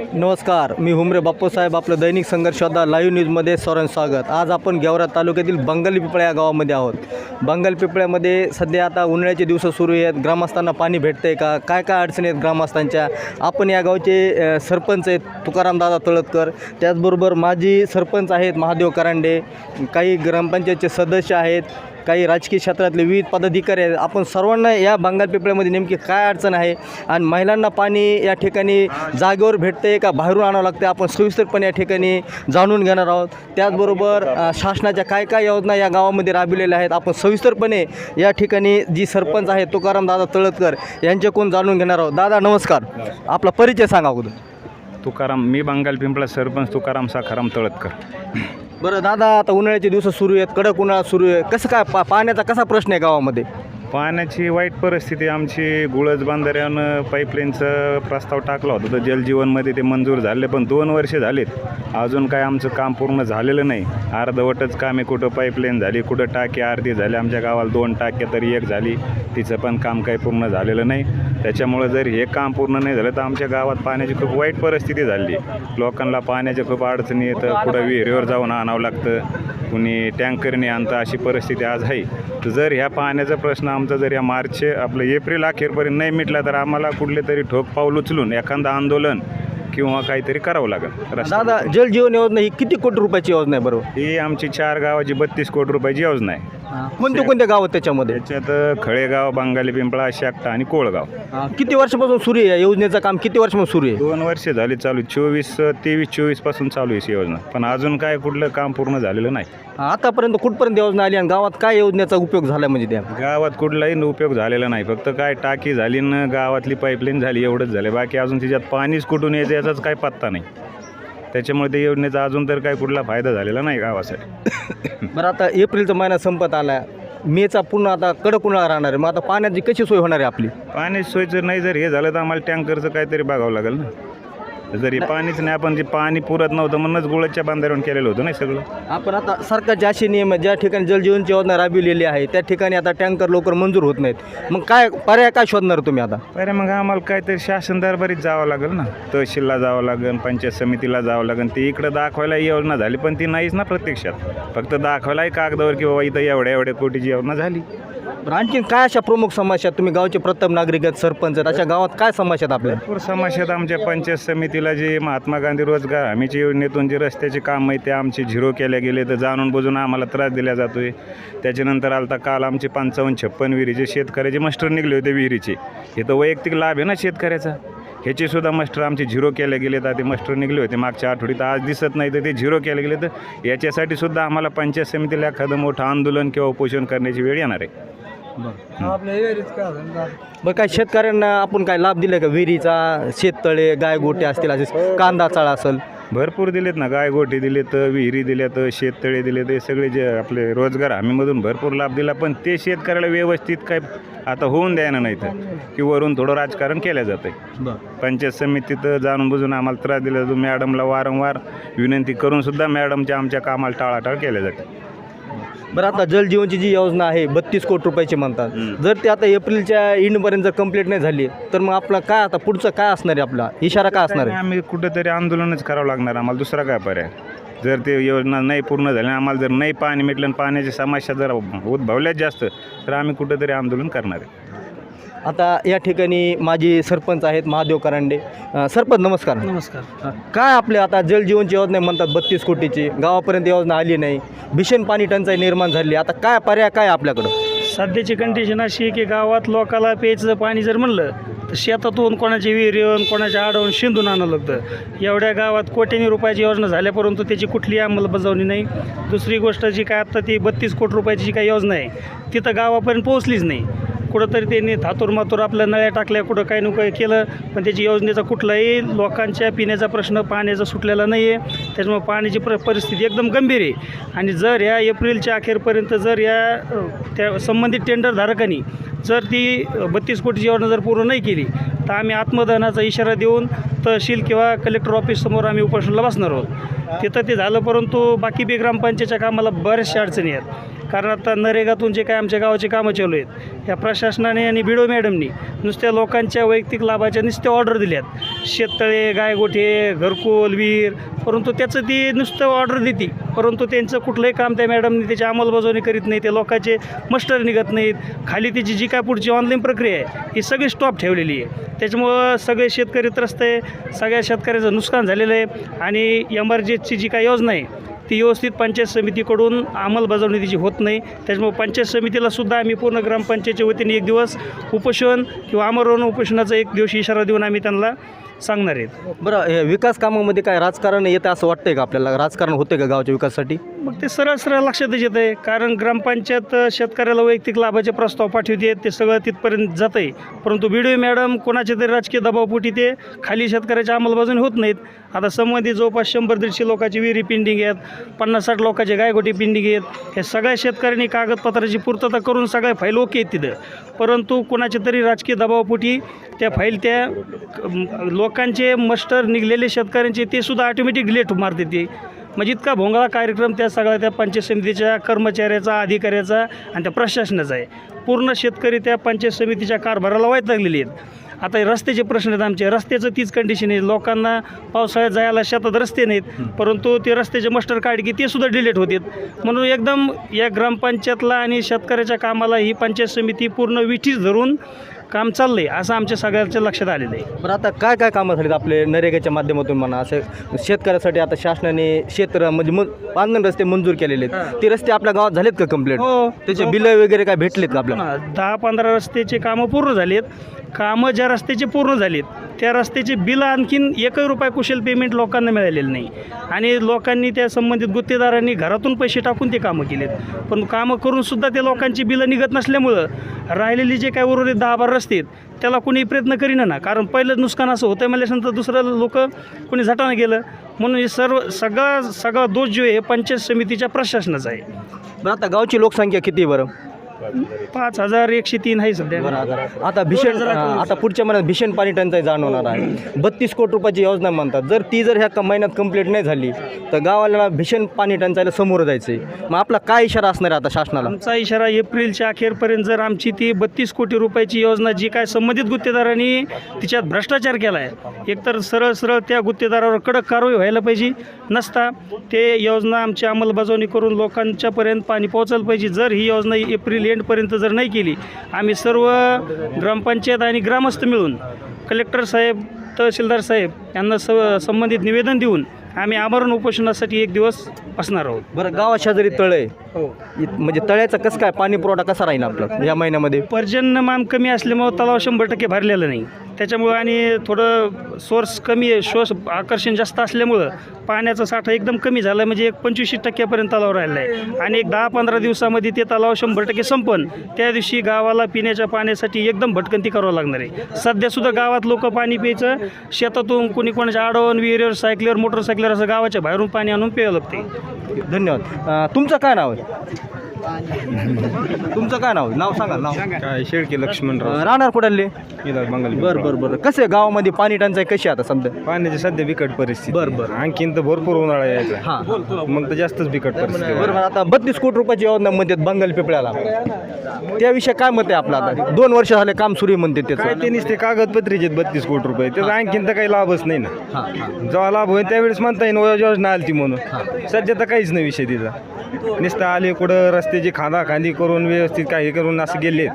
नमस्कार मी हुमरे बाप्पूसाहेब आपलं दैनिक संघर्षदा लाईव्ह न्यूजमध्ये सौरण स्वागत. आज आपण गेवरा तालुक्यातील बंगाल पिपळा या गावामध्ये आहोत. बंगाल पिपळ्यामध्ये सध्या आता उन्हाळ्याचे दिवस सुरू आहेत. ग्रामस्थांना पाणी भेटतं आहे का? काय काय अडचणी आहेत ग्रामस्थांच्या? आपण या गावचे सरपंच आहेत तुकारामदादा तळतकर. त्याचबरोबर माजी सरपंच आहेत महादेव करांडे. काही ग्रामपंचायतचे सदस्य आहेत. काही राजकीय क्षेत्रातले विविध पदाधिकारी आहेत. आपण सर्वांना या बंगाल पिपळ्यामध्ये नेमकी काय अडचण आहे आणि महिलांना पाणी या ठिकाणी जागेवर भेटते का? बाहेरून आणावं लागते आपण सविस्तरपणे या ठिकाणी जाणून घेणार आहोत. त्याचबरोबर शासनाच्या काय काय योजना या गावामध्ये राबविलेल्या आहेत? आपण सविस्तरपणे या ठिकाणी जी सरपंच आहे तुकाराम दादा तळतकर यांच्याकडून जाणून घेणार आहोत. दादा नमस्कार. आपला परिचय सांगा अगोदर. तुकाराम मी बंगाल पिंपळा सरपंच तुकाराम साखाराम तळतकर. बरं दादा आता उन्हाळ्याचे दिवस सुरू आहेत कडक उन्हाळा सुरू आहे. कसं काय पा पाण्याचा कसा प्रश्न आहे गावामध्ये? पाण्याची वाईट परिस्थिती आमची गुळज बांधाऱ्यानं पाईपलाईनचं प्रस्ताव टाकला होता. तर जलजीवनमध्ये ते मंजूर झाले पण दोन वर्षे झालेत. अजून काय आमचं काम पूर्ण झालेलं नाही. अर्धवटच कामे कुठं पाईपलाईन झाली कुठं टाकी अर्धी झाली आमच्या गावाला दोन टाक्या तरी एक झाली. तिचं पण काम काही पूर्ण झालेलं नाही. त्याच्यामुळं जर हे काम पूर्ण नाही झालं तर आमच्या गावात पाण्याची खूप वाईट परिस्थिती झाली. लोकांना पाण्याच्या खूप अडचणी येतं. कुठं विहिरीवर जाऊन आणावं लागतं. कुणी टँकरने आणतं अशी परिस्थिती आज आहे. तर जर ह्या पाण्याचा प्रश्न आमचा जर या मार्च आपलं एप्रिल अखेरपर्यंत नाही मिटला तर आम्हाला कुठले तरी ठोक पाऊल उचलून एखादं आंदोलन किंवा काहीतरी करावं लागेल. दादा जलजीवन योजना ही किती कोटी रुपयाची योजना आहे बरोबर? ही आमची चार गावाची बत्तीस कोटी रुपयाची योजना आहे. कोणते कोणते गाव आहेत त्याच्यामध्ये? त्याच्यात खळेगाव बंगाली पिंपळा शाकटा आणि कोळगाव. हा, किती वर्षापासून सुरू आहे या योजनेचं काम? किती वर्षापासून सुरू आहे? दोन वर्ष झाली चालू चोवीस तेवीस चोवीसपासून चालू आहे ही योजना. पण अजून काय कुठलं काम पूर्ण झालेलं नाही. हा, आतापर्यंत कुठपर्यंत योजना आली आणि गावात काय योजनेचा उपयोग झाला म्हणजे त्या? गावात कुठलाही उपयोग झालेला नाही. फक्त काय टाकी झाली न गावातली पाईपलाईन झाली एवढंच झालं बाकी अजून तिच्यात पाणीच कुठून येतं याचाच काय पत्ता नाही. त्याच्यामुळे त्या योजनेचा अजून तर काय कुठला फायदा झालेला नाही गावासाठी. बरं आता एप्रिलचा महिना संपत आला. मेचा पुन्हा आता कडक उन्हाळा राहणार आहे. मग आता पाण्याची कशी सोय होणार आहे आपली? पाणी सोयचं नाही जर हे झालं तर आम्हाला टँकरचं काहीतरी बघावं लागेल ना. जर पाणीच नाही आपण जे पाणी पुरत नव्हतं म्हणूनच गुळाच्या बांधाऱ्यावर केलेलं होतं नाही सगळं. आपण आता सरकारचे असे नियम आहेत ज्या ठिकाणी जलजीवनची योजना राबविलेली आहे त्या ठिकाणी आता टँकर लवकर मंजूर होत नाहीत. मग काय पर्याय काय शोधणार तुम्ही आता? अरे मग आम्हाला काहीतरी शासन दरबारीत जावं लागेल ना. तहसीलला जावं लागेल पंचायत समितीला जावं लागेल ती इकडं दाखवायला योजना झाली पण ती नाहीच ना प्रत्यक्षात. फक्त दाखवायलाही कागदावर की बाबा इथं एवढ्या एवढ्या कोटीची योजना झाली. बरं आणखीन काय अशा प्रमुख समस्या आहेत? तुम्ही गावचे प्रथम नागरिक आहेत सरपंच आहेत अशा गावात काय समस्या आहेत आपल्या? भरपूर समाजात आमच्या पंचायत समितीला जे महात्मा गांधी रोजगार हमीच्या योजनेतून जे रस्त्याचे काम आहे ते आमचे झिरो केले गेले तर जाणून बुजून आम्हाला त्रास दिला जातोय. त्याच्यानंतर आलता काल आमचे पंचावन्न छप्पन विहिरीचे शेतकऱ्याचे मस्टर निघले होते विहिरीचे. हे तर वैयक्तिक लाभ आहे ना शेतकऱ्याचा. ह्याचे सुद्धा मस्टर आमचे झिरो केले गेले तर ते मस्टर निघले होते. मागच्या आठवडीत आज दिसत नाही तर ते झिरो केले गेले तर याच्यासाठी सुद्धा आम्हाला पंचायत समितीला एखादं मोठं आंदोलन किंवा उपोषण करण्याची वेळ येणार आहे. बरं. काय शेतकऱ्यांना आपण काय लाभ दिले का? विहिरीचा शेततळे गाय गोटे असतील असे कांदा चाळा असेल. भरपूर दिलेत ना गाय गोटे दिलेत विहिरी दिल्यात शेततळे दिले ते सगळे जे आपले रोजगार हमीमधून भरपूर लाभ दिला पण ते शेतकऱ्याला व्यवस्थित काय आता होऊन द्यायना नाही तर की वरून थोडं राजकारण केलं जातं आहे पंचायत समितीत जाणून बुजून आम्हाला त्रास दिला जातो. मॅडमला वारंवार विनंती करून सुद्धा मॅडमच्या आमच्या कामाला टाळाटाळ केल्या जाते. बरं आता जलजीवनची जी योजना आहे बत्तीस कोटी रुपयाची म्हणतात. जर ते आता एप्रिलच्या एंडपर्यंत जर कंप्लीट नाही झाली तर मग आपला काय आता पुढचं काय असणार आहे आपला? इशारा काय असणार आहे? आम्ही कुठेतरी आंदोलनच करावं लागणार आम्हाला दुसरा काय पर्याय? जर ते योजना नाही पूर्ण झाली आम्हाला जर नाही पाणी मिटलं आणि पाण्याची समस्या जर उद्भवल्याच जास्त तर आम्ही कुठेतरी आंदोलन करणार आहे. आता या ठिकाणी माझी सरपंच आहेत महादेव करांडे. अ, सरपंच नमस्कार. नमस्कार. काय आपले आता जलजीवनची योजना म्हणतात बत्तीस कोटीची. गावापर्यंत योजना आली नाही. भीषण पाणी टंचाई निर्माण झाली. आता काय पर्याय काय आपल्याकडं? सध्याची कंडिशन अशी आहे की गावात लोकाला प्यायचं पाणी जर म्हणलं तर शेतातून कोणाची विहीर येऊन कोणाच्या आडवून शिंदून आणावं लागतं. एवढ्या गावात कोट्यानी रुपयाची योजना झाल्या परंतु त्याची कुठलीही अंमलबजावणी नाही. दुसरी गोष्ट जी काय आत्ता ती बत्तीस कोटी रुपयाची जी काही योजना आहे तिथं गावापर्यंत पोहोचलीच नाही. कुठंतरी त्यांनी धातूर मातूर आपल्या नळ्या टाकल्या कुठं काही नको केलं. पण त्याची योजनेचा कुठलाही लोकांच्या पिण्याचा प्रश्न पाण्याचा सुटलेला नाही आहे त्याच्यामुळे पाण्याची प्र परिस्थिती एकदम गंभीर आहे. आणि जर या एप्रिलच्या अखेरपर्यंत जर या त्या संबंधित टेंडरधारकांनी जर ती बत्तीस कोटीची योजना जर पूर्ण नाही केली तर आम्ही आत्मदहनाचा इशारा देऊन तहसील किंवा कलेक्टर ऑफिससमोर आम्ही उपोषणाला बसणार आहोत. तिथं ते झालं परंतु बाकी बी ग्रामपंचायतच्या कामाला बऱ्याचशा अडचणी आहेत. कारण आता नरेगातून जे काय आमच्या गावाची कामं चालू आहेत या प्रशासनाने आणि बिडो मॅडमनी नुसत्या लोकांच्या वैयक्तिक लाभाच्या नुसत्या ऑर्डर दिल्यात. शेततळे गायगोठे घरकुल विहीर परंतु त्याचं ती नुसतं ऑर्डर देते. परंतु त्यांचं कुठलंही काम त्या मॅडमनी त्याची अंमलबजावणी करीत नाही ते लोकांचे मस्टर निघत नाहीत. खाली त्याची जी काय पुढची ऑनलाईन प्रक्रिया आहे ही सगळी स्टॉप ठेवलेली आहे. त्याच्यामुळं सगळे शेतकरी त्रस्त आहे. सगळ्या शेतकऱ्याचं नुकसान झालेलं आहे. आणि एम आर जी जी काय योजना आहे ती व्यवस्थित पंचायत समितीकडून अंमलबजावणी तिची होत नाही. त्याच्यामुळे पंचायत समितीला सुद्धा आम्ही पूर्ण ग्रामपंचायतच्या वतीने एक दिवस उपोषण किंवा आमरण उपोषणाचा एक दिवस इशारा देऊन आम्ही त्यांना सांगणार आहेत बरं हे विकास कामामध्ये काय राजकारण येतं असं वाटतंय का आपल्याला? राजकारण होतं का गावच्या विकासासाठी? मग ते सरळ सरळ लक्षातच येत आहे कारण ग्रामपंचायत शेतकऱ्याला वैयक्तिक लाभाचे प्रस्ताव पाठवते ते सगळं तिथपर्यंत जात आहे परंतु बी डी मॅडम कोणाच्या तरी राजकीय दबावपोटी ते खाली शेतकऱ्याच्या अंमलबजावणी होत नाहीत. आता संबंधित जवळपास शंभर दीडशे लोकांची विहिरी पेंडिंग आहेत पन्नास साठ लोकांचे गायगोटी पेंडिंग आहेत. हे सगळ्या शेतकऱ्यांनी कागदपत्राची पूर्तता करून सगळ्या फाईल ओके आहेत तिथं. परंतु कोणाच्या तरी राजकीय दबावपोटी त्या फाईल त्या लोकांचे मस्टर निघलेले शेतकऱ्यांचे ते सुद्धा ऑटोमॅटिक लेट मारते ते. म्हणजे इतका भोंगळा कार्यक्रम त्या सगळ्या त्या पंचायत समितीच्या कर्मचाऱ्याचा अधिकाऱ्याचा आणि त्या प्रशासनाचा आहे. पूर्ण शेतकरी त्या पंचायत समितीच्या कारभाराला वैतागलेले आहेत. आता हे रस्त्याचे प्रश्न आहेत आमचे. रस्त्याचं तीच कंडिशन आहे. लोकांना पावसाळ्यात जायला शेतात रस्ते नाहीत परंतु ते रस्त्याचे मस्टर काढ की ते सुद्धा डिलेट होतात. म्हणून एकदम या ग्रामपंचायतला आणि शेतकऱ्याच्या कामाला ही पंचायत समिती पूर्ण विठीस धरून काम चाललं आहे असं आमच्या सगळ्यांच्या लक्षात आलेलं आहे. बरं आता काय काय कामं झालीत आपले नरेगाच्या माध्यमातून म्हणा असं शेतकऱ्यासाठी आता शासनाने क्षेत्र म्हणजे मग बांधण रस्ते मंजूर केलेले आहेत. ते रस्ते आपल्या गावात झालेत का कंप्लीट हो. त्याचे बिलं वगैरे काय भेटलेत का आपल्याला? दहा पंधरा रस्त्याचे कामं पूर्ण झालेत. कामं ज्या रस्त्याचे पूर्ण झालेत त्या रस्त्याचे बिल आणखीन एकही रुपया कुशल पेमेंट लोकांना मिळालेलं नाही. आणि लोकांनी त्या संबंधित गुत्तेदारांनी घरातून पैसे टाकून ते कामं केलेत. पण कामं करून सुद्धा ते लोकांची बिलं निघत नसल्यामुळं राहिलेली जे काय उर्वरित दहा बारा असतील त्याला कोणी प्रयत्न करीन ना. कारण पहिलं नुकसान असं होतं म्हणल्यानंतर दुसरं लोक कोणी झटानं गेलं. म्हणून हे सर्व सगळा सगळा दोष जो आहे हे पंचायत समितीच्या प्रशासनाचा आहे. बरं आता गावची लोकसंख्या किती बरं? पाच हजार एकशे तीन आहे सध्या. आता भीषण आता पुढच्या महिन्यात भीषण पाणी टंचाई जाणवणार आहे. बत्तीस कोटी रुपयाची योजना म्हणतात. जर ती जर ह्या क- महिन्यात कंप्लीट नाही झाली तर गावाला भीषण पाणी टंचाईला समोर जायचं आहे मग आपला काय इशारा असणार आहे आता शासनाला? आमचा इशारा एप्रिलच्या अखेरपर्यंत जर आमची ती बत्तीस कोटी रुपयाची योजना जी काय संबंधित गुत्तेदारांनी तिच्यात भ्रष्टाचार केला आहे एकतर सरळ सरळ त्या गुत्तेदारावर कडक कारवाई व्हायला पाहिजे नसता ते योजना आमची अंमलबजावणी करून लोकांच्यापर्यंत पाणी पोहोचायला पाहिजे. जर ही योजना एप्रिल एंडपर्यंत जर नाही केली आम्ही सर्व ग्रामपंचायत आणि ग्रामस्थ मिळून कलेक्टर साहेब तहसीलदार साहेब यांना स संबंधित निवेदन देऊन आम्ही आमरण उपोषणासाठी एक दिवस असणार आहोत. बरं गावात शेजारी तळ आहे. हो. इत- म्हणजे तळ्याचं कसं काय पाणी पुरवठा कसा राहील आपलं या महिन्यामध्ये? पर्जन्यमान कमी असल्यामुळं तलाव शंभर टक्के भरलेला नाही. त्याच्यामुळं आणि थोडं सोर्स कमी आहे श्वास आकर्षण जास्त असल्यामुळं पाण्याचा साठा एकदम कमी झाला म्हणजे एक पंचवीस टक्क्यापर्यंत तलाव राहिला आहे आणि एक दहा पंधरा दिवसामध्ये ते तलाव शंभर टक्के संपन. त्या दिवशी गावाला पिण्याच्या पाण्यासाठी एकदम भटकंती करावं लागणार आहे. सध्यासुद्धा गावात लोक पाणी प्यायचं. शेतातून कोणी कोणाच्या आडवण विहिरीवर सायकलीवर मोटरसायकलीवर असं गावाच्या बाहेरून पाणी आणून प्यावं लागते धन्यवाद. तुमचं काय नाव आहे? तुमचं काय नाव? नाव सांगा नाव. काय शेळके लक्ष्मणराव अं, राहणार कुठले इथं मंगल बरं बरं बरं. कसं आहे गावामध्ये पाणी टंचाई कशी आहे आता सध्या? पाण्याची सध्या बिकट परिस्थिती. बरं, बरं. आणखीन तर भरपूर उन्हाळा यायचा. हां. मग तर जास्तच बिकट परिस्थिती. बरं बरं. आता बत्तीस कोटी रुपयाची योजना म्हणतात बंगाल पिपळ्याला. त्याविषयी काय मत आहे आपलं आता? दोन वर्ष झाले काम सुरू आहे म्हणते काय त्याचं ते नुसते कागदपत्रीचे बत्तीस कोटी रुपये. त्याचा आणखीन तर काही लाभच नाही ना. हां हां. जेव्हा लाभ होईल त्यावेळेस म्हणता येईल "व योजना आली ती म्हणून सध्या तर काहीच नाही विषय तिचा. नुसतं आले कुठं रस्त्याची खांदा खांदी करून व्यवस्थित काही करून असं गेले.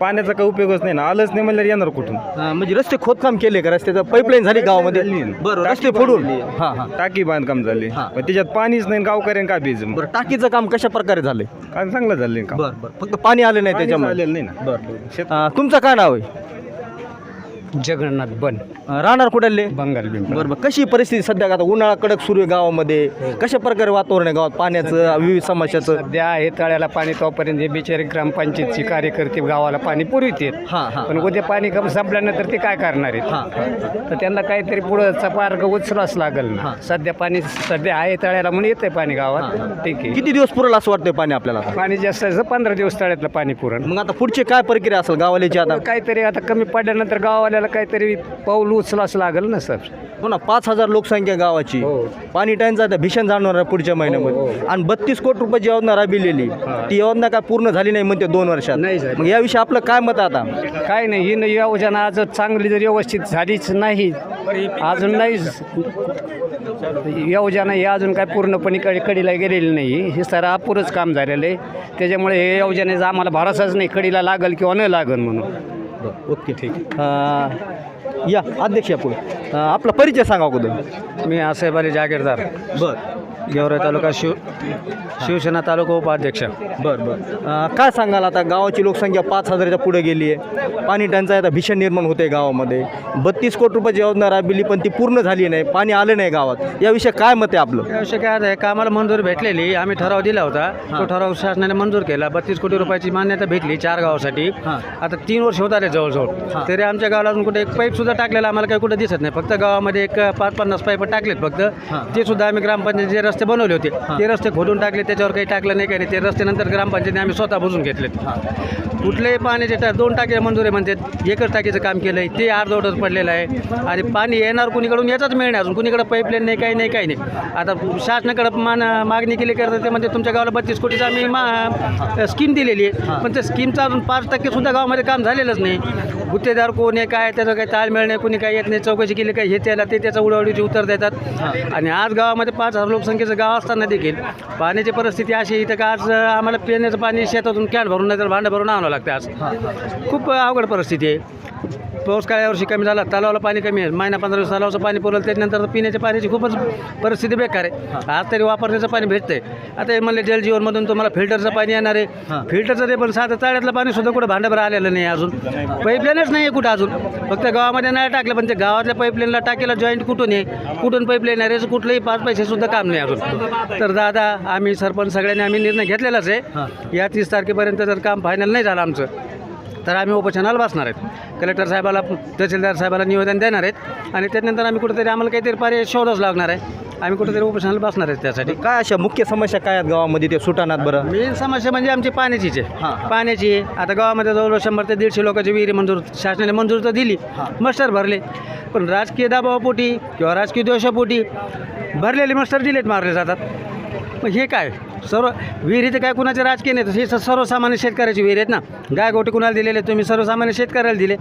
पाण्याचा काही उपयोगच नाही ना. आलंच नाही म्हणल्यावर येणार कुठून? म्हणजे रस्ते खोदकाम केले का? रस्त्याचं पाईपलाईन झाली गावामध्ये. बरं रस्ते फोडून. हां हां. टाकी बांधकाम झाले. हा. पण त्याच्यात पाणीच नाही गावकऱ्यांना काय बीज? बरं टाकीचं काम कशा प्रकारे झालंय? काय चांगलं झालं का बरं बरं. फक्त पाणी आलं नाही त्याच्यामध्ये आलेलं नाही ना. बरं तुमचं काय नाव आहे? जगन्नाथ बन. राहणार कुठले? बंगाल बरं बरं. कशी परिस्थिती सध्या? आता उन्हाळा कडक सुरू आहे गावामध्ये. कशा प्रकारे वातावरण आहे गावात? पाण्याचं विविध समस्याचं? सध्या आहे तळ्याला पाणी तोपर्यंत हे बिचारे ग्रामपंचायतचे कार्यकर्ते गावाला पाणी पुरवित हां हां. पण उद्या पाणी कम संपल्यानंतर ते काय करणार आहेत? हां तर त्यांना काहीतरी पुढं मार्ग उचलाच लागेल ना. हां. सध्या पाणी सध्या आहे तळ्याला म्हणून येतंय पाणी हां, गावात. हां. ठीक आहे. किती दिवस पुरेल असं वाटतंय पाणी आपल्याला? पाणी जास्त पंधरा दिवस तळ्यातलं पाणी पुरण. मग आता पुढची काय प्रक्रिया असेल गावाल्याची आता? काहीतरी आता कमी पडल्यानंतर गावाला आपल्याला काहीतरी पाऊल उचलाच लागेल ना सर? हो ना पाच हजार लोकसंख्या गावाची. हो. पाणी टंचाई आता भीषण जाणवणार आहे पुढच्या महिन्यामध्ये. आणि बत्तीस कोटी रुपयाची योजना राबविलेली ती योजना काय पूर्ण झाली नाही म्हणते दोन वर्षात. नाही झाली. मग याविषयी आपलं काय मत आहे आता? काय नाही ही न- योजना आज चांगली जर व्यवस्थित झालीच नाही अजून नाही योजना ही अजून काय पूर्णपणे कडे कडीला गेलेली नाही. हे सारं अपुरंच काम झालेलं आहे. त्याच्यामुळे हे योजनेचा आम्हाला भरोसाच नाही कडीला लागल किंवा न लागल म्हणून. ओके ठीक या अध्यक्ष अं, आपला परिचय सांगा अगोदर. मी आसाहेब अली जागीरदार. बर. गेवरा तालुका शिव शिवसेना तालुका उपाध्यक्ष. बर बर. काय सांगाल आता? गावाची लोकसंख्या पाच हजाराच्या पुढे गेली आहे. पाणी टंचाई आता भीषण निर्माण होते गावामध्ये. बत्तीस कोटी रुपयाची योजना राबविली पण ती पूर्ण झाली नाही. पाणी आलं नाही गावात. याविषयी काय मत आहे आपलं? याविषयी काय आहे कामाला मंजूर भेटलेली. आम्ही ठराव दिला होता. तो ठराव शासनाने मंजूर केला. बत्तीस कोटी रुपयाची मान्यता भेटली चार गावासाठी. आता तीन वर्ष होत आले जवळजवळ. तरी आमच्या गावाला अजून कुठे एक पाईप सुद्धा टाकलेला आम्हाला काही कुठे दिसत नाही. फक्त गावामध्ये एक पाच पन्नास पाईप टाकलेत फक्त. ते सुद्धा आम्ही ग्रामपंचायत जे रस्ते बनवले होते. ते रस्ते खोदून टाकले त्याच्यावर काही टाकलं नाही काही नाही. ते रस्ते नंतर ग्रामपंचायतीने आम्ही स्वतः बुजून घेतलेत. कुठलेही पाण्याचे टा दोन टाके मंजूर आहे म्हणतात एकच टाकीचं काम केलं आहे ते अर्धवटच पडलेलं आहे. आणि पाणी येणार कुणीकडून याचाच मिळ नाही अजून. कुणीकडे पाईपलाईन नाही काही नाही काही नाही. आता शासनाकडे मान मागणी केली करतात ते म्हणजे तुमच्या गावाला बत्तीस कोटीचं आम्ही मा स्कीम दिलेली आहे. पण त्या स्कीमचं अजून पाच टक्केसुद्धा गावामध्ये काम झालेलंच नाही. गुत्तेदार कोण आहे काय त्याचं काही ताळमेळ नाही कुणी काही येत नाही चौकशी केली काय हे त्याला ते त्याचं उडवडीचे उत्तर देतात. आणि आज गावामध्ये पाच हजार लोकसंख्येचं गाव असताना देखील पाण्याची परिस्थिती अशी इथं का आज आम्हाला पिण्याचं पाणी शेतातून कॅन भरून नाही तर भांडं भरून आणावं लागतं आज. खूप अवघड परिस्थिती आहे. पाऊस काय यावर्षी कमी झाला तलावाला पाणी कमी आहे. महिना पंधरा दिवस तलावाचं पाणी पुरवलं त्याच्यानंतर पिण्याच्या पाण्याची खूपच परिस्थिती बेकार आहे. आज तरी वापरण्याचं पाणी भेटतंय. आता हे म्हणले जलजीवनमधून तुम्हाला फिल्टरचं पाणी येणार आहे. फिल्टरचं ते पण साधं चाळ्यातलं पाणी सुद्धा कुठं भांडाभर आलेलं नाही अजून. पाईपलाईनच नाही आहे कुठं अजून. फक्त गावामध्ये नाही टाकलं पण ते गावातल्या पाईपलाईनला टाकेला जॉईंट कुठून आहे? कुठून पाईपलाईन आहे? याचं कुठलंही पाच पैसेसुद्धा काम नाही अजून. तर दादा आम्ही सरपंच सगळ्यांनी आम्ही निर्णय घेतलेलाच आहे. या तीस तारखेपर्यंत जर काम फायनल नाही झालं आमचं तर आम्ही उपोषणाला बसणार आहेत. कलेक्टर साहेबाला तहसीलदार साहेबाला निवेदन देणार आहेत. आणि त्यानंतर आम्ही कुठेतरी आम्हाला काहीतरी पर्याय शोधच लागणार आहे. आम्ही कुठेतरी उपोषणाला बसणार आहेत त्यासाठी. काय अशा मुख्य समस्या काय आहेत गावामध्ये? ते सुटानात बरं. मेन समस्या म्हणजे आमची पाण्याचीच हां. आहे. पाण्याची आहे. आता गावामध्ये जवळजवळ शंभर ते दीडशे लोकांची विहिरी मंजूर शासनाने मंजूर तर दिली. मस्टर भरले. पण राजकीय दबावापोटी किंवा राजकीय दोषापोटी भरलेले मस्टर डिलेट मारले जातात. मग हे काय? सर्व विहिरी तर काय कुणाचे राजकीय नाही हे सर्वसामान्य शेतकऱ्याची विहीर आहेत ना. गाय गोटे कुणाला दिलेले तुम्ही सर्वसामान्य शेतकऱ्याला दिले.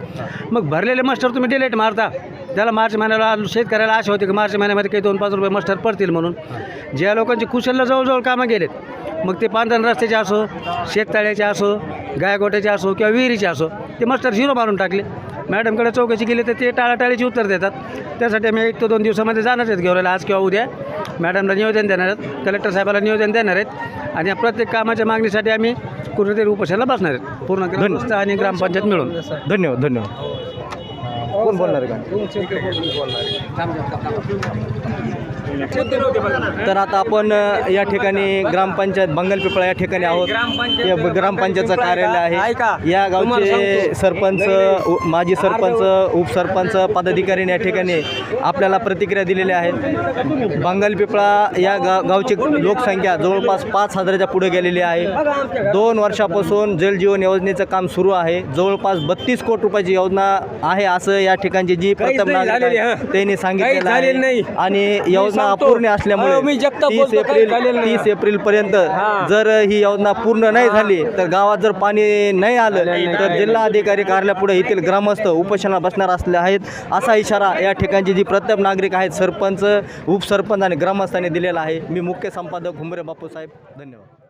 मग भरलेले मस्टर तुम्ही डिलेट मारता. त्याला मार्च महिन्याला शेतकऱ्याला आशा होती की मार्च महिन्यामध्ये काही दोन पाच रुपये मस्टर पडतील म्हणून. ज्या लोकांची कुशलला जवळजवळ कामं गेलेत मग ते पांढरण रस्त्याचे असो शेततळ्याचे असो गायगोट्याचे असो किंवा विहिरीचे असो ते मस्टर झिरो मारून टाकले. मॅडमकडे चौकशी केली तर ते टाळाटाळीची उत्तर देतात. त्यासाठी आम्ही एक ते दोन दिवसामध्ये जाणार आहेत घेऊन आज किंवा उद्या मॅडमला निवेदन देणार आहेत कलेक्टर साहेबाला निवेदन देणार आहेत आणि या प्रत्येक कामाच्या मागणीसाठी आम्ही कुठेतरी उपोषणाला बसणार आहेत. पूर्ण ग्रामस्थ आणि ग्रामपंचायत मिळून. धन्यवाद धन्यवाद. कोण बोलणार का तर आता आपण या ठिकाणी ग्रामपंचायत बंगाल पिपळा या ठिकाणी आहोत. ग्रामपंचायतचं कार्यालय आहे. या गावचे सरपंच उ- माजी सरपंच उपसरपंच पदाधिकारी या ठिकाणी आपल्याला प्रतिक्रिया दिलेल्या आहेत. बंगाल पिपळा या गा गावची लोकसंख्या जवळपास पाच हजाराच्या पुढे गेलेली आहे. दोन वर्षापासून जलजीवन योजनेचं काम सुरू आहे. जवळपास बत्तीस कोटी रुपयाची योजना आहे असं या ठिकाणची जी प्रथम नागरिक आहेत, त्यांनी सांगितलेलं आहे. आणि योजना अपूर्ण असल्यामुळे तीस एप्रिल तीस एप्रिल पर्यंत जर ही योजना पूर्ण नाही झाली तर गावात जर पाणी नाही आलं तर जिल्हा अधिकारी कार्यालयापुढे येथील ग्रामस्थ उपोषणाला बसणार असले आहेत. असा इशारा या ठिकाणची जी प्रथम नागरिक आहेत सरपंच उपसरपंच आणि ग्रामस्थांनी दिलेला आहे. मी मुख्य संपादक हुमरे बापूसाहेब धन्यवाद.